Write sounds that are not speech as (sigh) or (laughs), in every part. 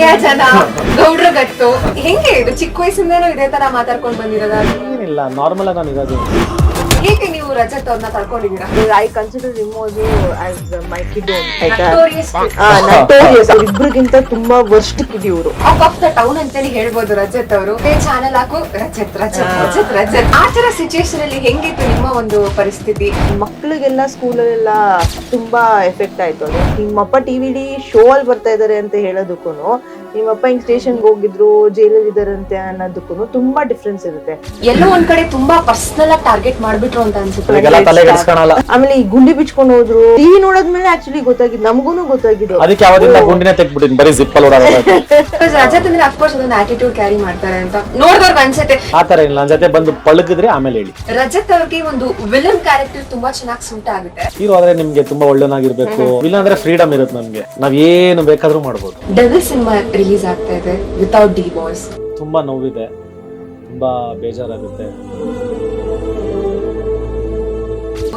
ಮಂಡ್ಯ ಜನ ಗೌಡ್ರ ಗಟ್ಟು ಹೆಂಗೆ ಇದು ಚಿಕ್ಕ ವಯಸ್ಸಿಂದನೂ ಇದೇ ತರ ಮಾತಾಡ್ಕೊಂಡು ಬಂದಿರೋದ? ಏನಿಲ್ಲ ನಾರ್ಮಲ್ ನಾನು ಇರೋದು. ರಜತ್ ಅವ್ರನ್ನ ತಡ್ಕೊಂಡಿದ್ದೀರಾ ಐ ಕನ್ಸಿಡರ್ ರಿಮೋಜು ಆಸ್ ಮೈ ಕಿಡ್ ಇಬ್ರಿಗಿಂತ ತುಂಬಾ ವರ್ಸ್ಟ್ ಕಿಡ್ ಇವರು. ಆಫ್ ಆಫ್ ದ ಟೌನ್ ಅಂತೇಳಿ ಹೇಳ್ಬೋದು ರಜತ್ ಅವರು. ಚಾನಲ್ ಹಾಕು. ರಜತ್ ರಜತ್ ರಜತ್ ರಜತ್. ಆ ತರ ಸಿಚುಯೇಷನ್ ಅಲ್ಲಿ ಹೆಂಗಿತ್ತು ನಿಮ್ಮ ಒಂದು ಪರಿಸ್ಥಿತಿ? ಮಕ್ಳಿಗೆಲ್ಲ ಸ್ಕೂಲಲ್ಲೆಲ್ಲ ತುಂಬಾ ಎಫೆಕ್ಟ್ ಆಯ್ತು ಅದು. ನಿಮ್ಮಪ್ಪ ಟಿವಿಲಿ ಶೋ ಅಲ್ಲಿ ಬರ್ತಾ ಇದಾರೆ ಅಂತ ಹೇಳೋದಕ್ಕೂ ನಿಮ್ಮಪ್ಪ ಹಿಂಗ್ ಸ್ಟೇಷನ್ ಹೋಗಿದ್ರು ಜೈಲಲ್ಲಿ ಇದಾರಂತೆ ಅನ್ನೋದಕ್ಕೂ ತುಂಬಾ ಡಿಫ್ರೆನ್ಸ್ ಇರುತ್ತೆ. ಎಲ್ಲೋ ಒಂದ್ ಕಡೆ ತುಂಬಾ ಪರ್ಸನಲ್ ಆಗಿ ಟಾರ್ಗೆಟ್ ಮಾಡ್ಬಿಟ್ರು ಅಂತ ಅನ್ಸುತ್ತೆ. ಅದಕ್ಕೆಲ್ಲ ತಲೆ ಕೆಡಿಸ್ಕೊಳಲ್ಲ ಆಮೇಲೆ ಈ ಗುಂಡಿ ಬಿಚ್ಕೊಂಡು ಹೋದ್ರು ಟಿವಿ ನೋಡೋದ್ಮೇಲೆ ಆಕ್ಚುಲಿ ಗೊತ್ತಾಗಿದ್ದು ನಮಗೂ ಗೊತ್ತಾಗಿದ್ದು. ಅದಕ್ಕೆ ಯಾವದಿಂದ ಗುಂಡಿನ ತೆಗ್ಬಿಟ್ಟಿನಿ ಬರೀ ಜಿಪ್ಪಲ್ ಓಡಾಡೋದು. Because ರಜತ್ ಅಂದ್ರೆ ಅಫ್ಕೋರ್ಸ್ ಅದೊಂದು ಆಟಿಟ್ಯೂಡ್ ಕ್ಯಾರಿ ಮಾಡ್ತಾರೆ ಅಂತ. ನೋಡಿದವ್ರಿಗೆ ಅನ್ಸುತ್ತೆ. ಆ ತರ ಇಲ್ಲ ನನ್ನ ಜೊತೆ ಬಂದು ಪಳಗಿದ್ರೆ ಆಮೇಲೆ ಹೇಳಿ. ರಜತ್ ಅವ್ರಿಗೆ ಒಂದು ವಿಲನ್ ಕ್ಯಾರೆಕ್ಟರ್ ತುಂಬಾ ಚೆನ್ನಾಗಿ ಸೂಟ್ ಆಗುತ್ತೆ. ಹೀರೋ ಆದ್ರೆ ನಿಮ್ಗೆ ತುಂಬಾ ಒಳ್ಳೆನಾಗಿರ್ಬೇಕು. ಇಲ್ಲ ಅಂದ್ರೆ ಫ್ರೀಡಮ್ ಇರುತ್ತೆ ನಮ್ಗೆ. ನಾವ್ ಏನು ಬೇಕಾದ್ರೂ ಮಾಡ್ಬೋದು. ಡಬಲ್ ಸಿನಿಮಾ ರಿಲೀಸ್ ಆಗ್ತಾ ಇದೆ ವಿತೌಟ್ ಡಿ ಬಾಯ್ಸ್ ತುಂಬಾ ನೋವಿದೆ ತುಂಬಾ ಬೇಜಾರಾಗುತ್ತೆ.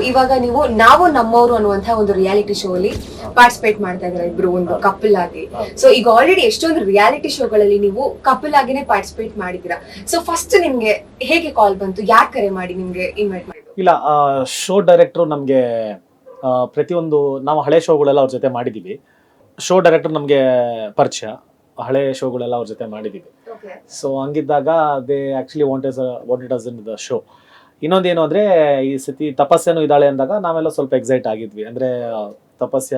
ಇವಾಗ ನೀವು ನಾವು ನಮ್ಮವರು ಅನ್ನುವಂತ ಒಂದು ರಿಯಾಲಿಟಿ ಶೋ ಅಲ್ಲಿ ಪಾರ್ಟಿಸಿಪೇಟ್ ಮಾಡ್ತಾ ಇದ್ದಾರೆ ಇಬ್ರು ಒಂದು ಕಪಲ್ ಆಗಿ. ಸೊ ಈಗ ಆಲ್ರೆಡಿ ಎಷ್ಟೊಂದು ರಿಯಾಲಿಟಿ ಶೋಗಳಲ್ಲಿ ನೀವು ಕಪಲ್ ಆಗಿನೇ ಪಾರ್ಟಿಸಿಪೇಟ್ ಮಾಡಿದ್ದೀರಾ? ಸೊ ಫಸ್ಟ್ ನಿಮ್ಗೆ ಹೇಗೆ ಕಾಲ್ ಬಂತು? ಯಾಕೆ ಕರೆ ಮಾಡಿ ನಿಮ್ಗೆ ಇನ್ವೈಟ್ ಮಾಡಿ ಇಲ್ಲ ಶೋ ಡೈರೆಕ್ಟ್ರು ನಮಗೆ ಪ್ರತಿಯೊಂದು ನಾವು ಹಳೆ ಶೋಗಳೆಲ್ಲ ಅವ್ರ ಜೊತೆ ಮಾಡಿದ್ದೀವಿ ಶೋ ಡೈರೆಕ್ಟರ್ ನಮಗೆ ಪರಿಚಯ. ಹಳೆ ಶೋಗಳೆಲ್ಲ ಅವ್ರ ಜೊತೆ ಮಾಡಿದ್ದೀವಿ so ಹಂಗಿದ್ದಾಗ they actually want it us in the show ಇನ್ನೊಂದೇನು ಅಂದರೆ ಈ ಸತಿ ತಪಸ್ಸೇನು ಇದ್ದಾಳೆ ಅಂದಾಗ ನಾವೆಲ್ಲ ಸ್ವಲ್ಪ ಎಕ್ಸೈಟ್ ಆಗಿದ್ವಿ. ಅಂದರೆ ತಪಸ್ಯ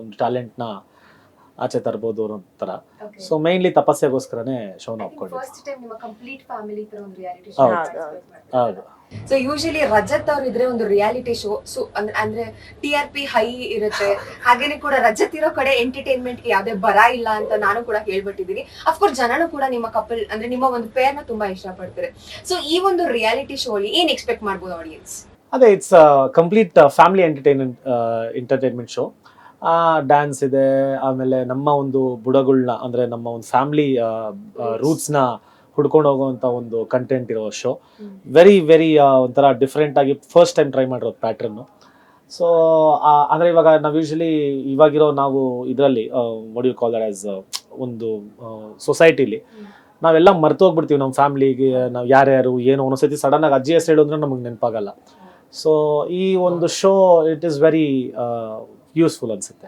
ಒಂದು ಟ್ಯಾಲೆಂಟ್ನ ಆಚೆ ತರ್ಬೋದು ಅನ್ನೋ ಥರ. ಸೊ ಮೈನ್ಲಿ ತಪಸ್ಸೆಗೋಸ್ಕರನೇ ಶೋನ ಒಪ್ಕೊಂಡಿದ್ವಿ. ಹೌದು. ಹೌದು. ಸೊ ಯೂಶಲಿ ರಜತ್ ಅವ್ರು ಇದ್ರೆ ಒಂದು ರಿಯಾಲಿಟಿ ಶೋ ಸೊ ಅಂದ್ರೆ ಅಂದ್ರೆ ಟಿ ಆರ್ ಪಿ ಹೈ ಇರುತ್ತೆ. ಹಾಗೇನೆ ಕೂಡ ರಜತ್ ಇರೋ ಕಡೆ ಎಂಟರ್ಟೈನ್ಮೆಂಟ್ಗೆ ಯಾವ್ದೇ ಬರ ಇಲ್ಲ ಅಂತ ನಾನು ಕೂಡ ಹೇಳ್ಬಿಟ್ಟಿದ್ದೀನಿ. ಅಫ್ಕೋರ್ಸ್ ಜನನು ಕೂಡ ನಿಮ್ಮ ಕಪಲ್ ಅಂದ್ರೆ ನಿಮ್ಮ ಒಂದು ಪೇರ್ನ ತುಂಬಾ ಇಷ್ಟಪಡ್ತಾರೆ. ಸೊ ಈ ಒಂದು ರಿಯಾಲಿಟಿ ಶೋ ಅಲ್ಲಿ ಏನ್ ಎಕ್ಸ್ಪೆಕ್ಟ್ ಮಾಡ್ಬೋದು ಆಡಿಯನ್ಸ್ ಅದೇ it's complete family entertainment entertainment show dance ಇದೆ ಆಮೇಲೆ ನಮ್ಮ ಒಂದು ಬುಡಗಳನ್ನ ಅಂದರೆ ನಮ್ಮ ಒಂದು ಫ್ಯಾಮಿಲಿ ರೂಟ್ಸ್ನ ಹುಡ್ಕೊಂಡು ಹೋಗುವಂತ ಒಂದು ಕಂಟೆಂಟ್ ಇರೋ ಶೋ ವೆರಿ ವೆರಿ ಒಂಥರ ಡಿಫ್ರೆಂಟ್ ಆಗಿ ಫಸ್ಟ್ ಟೈಮ್ ಟ್ರೈ ಮಾಡಿರೋ ಪ್ಯಾಟ್ರನ್ನು ಸೊ ಅಂದರೆ ಇವಾಗ ನಾವು ಯೂಶಲಿ ಇವಾಗಿರೋ ನಾವು ಇದರಲ್ಲಿ what you call that as ಒಂದು ಸೊಸೈಟಿಲಿ ನಾವೆಲ್ಲ ಮರ್ತೋಗ್ಬಿಡ್ತೀವಿ ನಮ್ಮ ಫ್ಯಾಮಿಲಿಗೆ ನಾವು ಯಾರ್ಯಾರು ಏನು ಒಂದೊಂದ್ಸತಿ ಸಡನ್ ಆಗಿ ಅಜ್ಜಿ ಹೆಸರು ಹೇಳಿದ್ರೆ ನಮಗೆ ನೆನಪಾಗಲ್ಲ. ಸೊ ಈ ಒಂದು show it is very useful ಅನ್ಸುತ್ತೆ.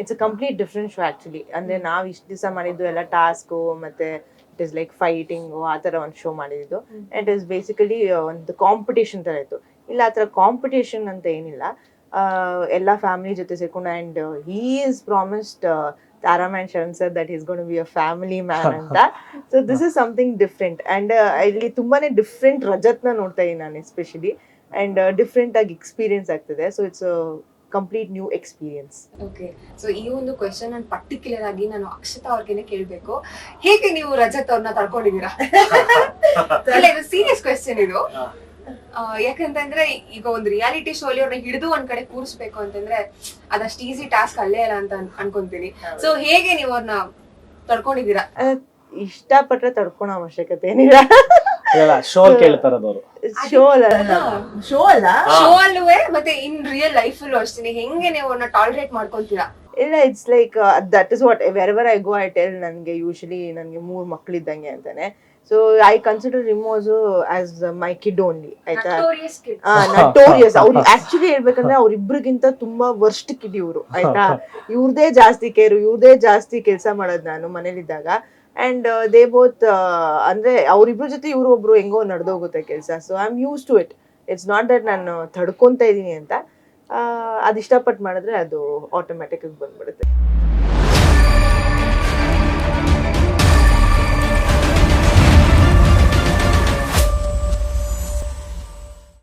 It's a complete different show actually ಅಂದ್ರೆ ನಾವು ಇಷ್ಟು ದಿವಸ ಮಾಡಿದ್ದು ಎಲ್ಲ ಟಾಸ್ಕು ಮತ್ತೆ ಇಟ್ ಇಸ್ ಲೈಕ್ ಫೈಟಿಂಗ್ ಆ ಥರ ಒಂದು ಶೋ ಮಾಡಿದ್ದು. ಇಟ್ ಇಸ್ ಬೇಸಿಕಲಿ ಒಂದು ಕಾಂಪಿಟೇಷನ್ ಥರ ಇತ್ತು. ಇಲ್ಲ ಆ ಥರ ಕಾಂಪಿಟೇಷನ್ ಅಂತ ಏನಿಲ್ಲ. ಎಲ್ಲ ಫ್ಯಾಮಿಲಿ ಜೊತೆ ಸೇರ್ಕೊಂಡು and he is promised ತಾರಾಮ್ಯಾನ್ Sharan sir that is gonna be a family man ಅಂತ. So this is something different and ಇಲ್ಲಿ ತುಂಬಾನೇ ಡಿಫ್ರೆಂಟ್ ರಜತ್ನ ನೋಡ್ತಾ ಇದ್ದೀನಿ ನಾನು ಎಸ್ಪೆಷಲಿ ಆ್ಯಂಡ್ ಡಿಫ್ರೆಂಟ್ ಆಗಿ ಎಕ್ಸ್ಪೀರಿಯನ್ಸ್ ಆಗ್ತದೆ. So it's complete new experience okay so ಈ ಒಂದು ಕ್ವೆಶನ್ ನಾನು ಪರ್ಟಿಕ್ಯುಲರ್ ಆಗಿ ನಾನು ಅಕ್ಷತಾ ಅವ್ರಿಗೆ ಕೇಳಬೇಕು. ಹೇಗೆ ನೀವು ರಜತ್ ಅವ್ರನ್ನ ತಡ್ಕೊಂಡಿದ್ದೀರಾ? (laughs) ಇಲ್ಲ ಇದು ಸೀರಿಯಸ್ ಕ್ವೆಶನ್ ಇದು. ಆ, ಯಾಕಂತಂದ್ರೆ ಈಗ ಒಂದು ರಿಯಾಲಿಟಿ ಶೋ ಅಲ್ಲಿ ಅವ್ರನ್ನ ಹಿಡಿದು ಒಂದ್ ಕಡೆ ಕೂರಿಸ್ಬೇಕು ಅಂತಂದ್ರೆ ಅದಷ್ಟು ಈಸಿ ಟಾಸ್ಕ್ ಅಲ್ಲೇ ಅಲ್ಲ ಅಂತ ಅನ್- ಅನ್ಕೊಂತೀನಿ. ಸೊ ಹೇಗೆ ನೀವು ಅವ್ರನ್ನ ತಡ್ಕೊಂಡಿದ್ದೀರಾ? ಇಷ್ಟಪಟ್ರೆ ತಡ್ಕೊಳೋ ಅವಶ್ಯಕತೆ ಏನಿಲ್ಲ. (laughs) ಇಲ್ಲ ಶೋ ಕೇಳ್ತಾರದವರು ಶೋ ಅಲ್ಲ? ಶೋ ಅಲ್ಲ? ಶೋ ಅಲ್ಲೂ ಮತ್ತೆ ಇನ್ ರಿಯಲ್ ಲೈಫ್ ಅಲ್ಲೂ ಅಷ್ಟೇ ಹೆಂಗೆ ನೀವು ಅವ್ರನ್ನ ಟಾಲರೇಟ್ ಮಾಡ್ಕೊಂತೀರಾ ಇಲ್ಲ it's like that is what wherever I go I tell ನನಗೆ ಯೂಶಲಿ ನನಗೆ ಮೂರು ಮಕ್ಕಳಿದ್ದಂಗೆ ಅಂತಾನೆ. ಸೊ ಐ ಕನ್ಸಿಡರ್ ರಿಮೋಸ್ ಆಸ್ ಮೈ ಕಿಡ್ ಓನ್ಲಿ ಆಯ್ತಾ. ನಟೋರಿಯಸ್ (laughs) ಅವ್ರು (laughs) ಆಕ್ಚುಲಿ ಹೇಳ್ಬೇಕಂದ್ರೆ ಅವ್ರಿಬ್ರಿಗಿಂತ ತುಂಬಾ ವರ್ಸ್ಟ್ ಕಿಡ್ ಇವ್ರು ಆಯ್ತಾ? (laughs) ಇವ್ರದೇ ಜಾಸ್ತಿ ಕೇರು ಇವ್ರದೇ ಜಾಸ್ತಿ ಕೆಲಸ ಮಾಡೋದು ನಾನು ಮನೇಲಿದ್ದಾಗ. ಅಂಡ್ ದೇ ಬೋತ್ ಅಂದ್ರೆ ಅವ್ರಿಬ್ರ ಜೊತೆ ಇವರು ಒಬ್ರು ಹೆಂಗೋ ನಡೆದೋಗುತ್ತೆ ಕೆಲಸ. So I am use to it it's not that ನಾನು ತಡ್ಕೊಂತ ಇದ್ದೀನಿ ಅಂತ. ಅದು ಇಷ್ಟಪಟ್ಟು ಮಾಡಿದ್ರೆ ಅದು ಆಟೋಮ್ಯಾಟಿಕ್ ಬಂದ್ಬಿಡುತ್ತೆ.